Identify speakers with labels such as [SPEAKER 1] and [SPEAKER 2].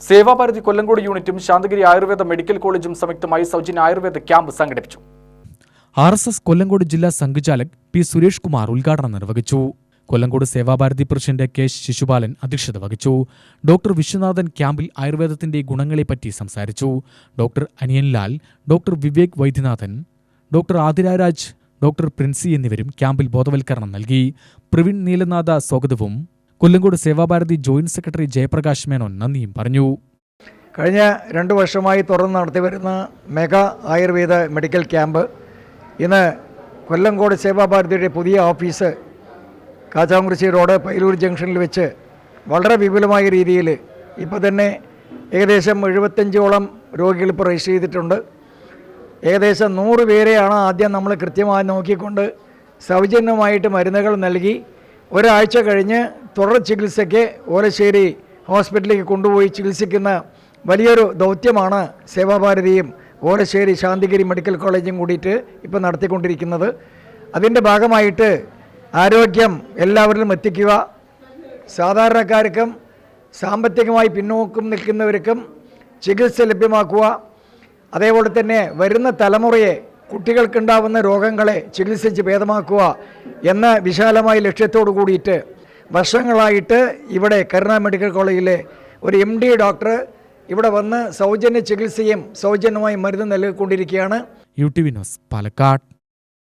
[SPEAKER 1] സേവാഭാരതി കൊല്ലങ്കോട് യൂണിറ്റും ശാന്തഗിരി ആയുർവേദ മെഡിക്കൽ കോളേജും സംയുക്തമായി സൗജന്യ ആയുർവേദ ക്യാമ്പ് സംഘടിപ്പിച്ചു.
[SPEAKER 2] ആർ എസ് എസ് കൊല്ലങ്കോട് ജില്ലാ സംഘചാലക് പി സുരേഷ് കുമാർ ഉദ്ഘാടനം നിർവഹിച്ചു. കൊല്ലങ്കോട് സേവാഭാരതി പ്രസിഡന്റ് കെ ശിശുപാലൻ അധ്യക്ഷത വഹിച്ചു. ഡോക്ടർ വിശ്വനാഥൻ ക്യാമ്പിൽ ആയുർവേദത്തിന്റെ ഗുണങ്ങളെപ്പറ്റി സംസാരിച്ചു. Doctor Aniyanlal doctor Vivek Vaidyanathan doctor Athiraraj doctor Princy എന്നിവരും ക്യാമ്പിൽ ബോധവൽക്കരണം നൽകി. പ്രവീൺ നീലനാഥ സ്വാഗതവും കൊല്ലങ്കോട് സേവാഭാരതി ജോയിന്റ് സെക്രട്ടറി ജയപ്രകാശ് മേനോൻ നന്ദിയും പറഞ്ഞു.
[SPEAKER 3] കഴിഞ്ഞ രണ്ട് വർഷമായി തുറന്ന് നടത്തിവരുന്ന മെഗാ ആയുർവേദ മെഡിക്കൽ ക്യാമ്പ്. ഇന്ന് കൊല്ലങ്കോട് സേവാഭാരതിയുടെ പുതിയ ഓഫീസ് കാച്ചാങ്കുറിശി റോഡ് പൈലൂർ ജംഗ്ഷനിൽ വെച്ച് വളരെ വിപുലമായ രീതിയിൽ ഇപ്പോൾ തന്നെ ഏകദേശം എഴുപത്തഞ്ചോളം രോഗികൾ ഇപ്പോൾ രജിസ്റ്റർ ചെയ്തിട്ടുണ്ട്. ഏകദേശം നൂറ് പേരെയാണ് ആദ്യം നമ്മൾ കൃത്യമായി നോക്കിക്കൊണ്ട് സൗജന്യമായിട്ട് മരുന്നുകൾ നൽകി. ഒരാഴ്ച കഴിഞ്ഞ് തുടർ ചികിത്സയ്ക്ക് ഓലശ്ശേരി ഹോസ്പിറ്റലിലേക്ക് കൊണ്ടുപോയി ചികിത്സിക്കുന്ന വലിയൊരു ദൗത്യമാണ് സേവാഭാരതിയും ഓലശ്ശേരി ശാന്തിഗിരി മെഡിക്കൽ കോളേജും കൂടിയിട്ട് ഇപ്പോൾ നടത്തിക്കൊണ്ടിരിക്കുന്നത്. അതിന്റെ ഭാഗമായിട്ട് ആരോഗ്യം എല്ലാവരിലും എത്തിക്കുക സാധാരണക്കാർക്കും സാമ്പത്തികമായി പിന്നോക്കം നിൽക്കുന്നവർക്കും ചികിത്സ ലഭ്യമാക്കുക അതേപോലെ തന്നെ വരുന്ന തലമുറയെ കുട്ടികൾക്കുണ്ടാവുന്ന രോഗങ്ങളെ ചികിത്സിച്ച് ഭേദമാക്കുക എന്ന വിശാലമായ ലക്ഷ്യത്തോടു കൂടിയിട്ട് വർഷങ്ങളായിട്ട് ഇവിടെ കരുണ മെഡിക്കൽ കോളേജിലെ ഒരു എം ഡി ഡോക്ടർ ഇവിടെ വന്ന് സൗജന്യ ചികിത്സയും സൗജന്യമായി മരുന്ന് നൽകിക്കൊണ്ടിരിക്കുകയാണ്.
[SPEAKER 2] U T Vinos Palakkad.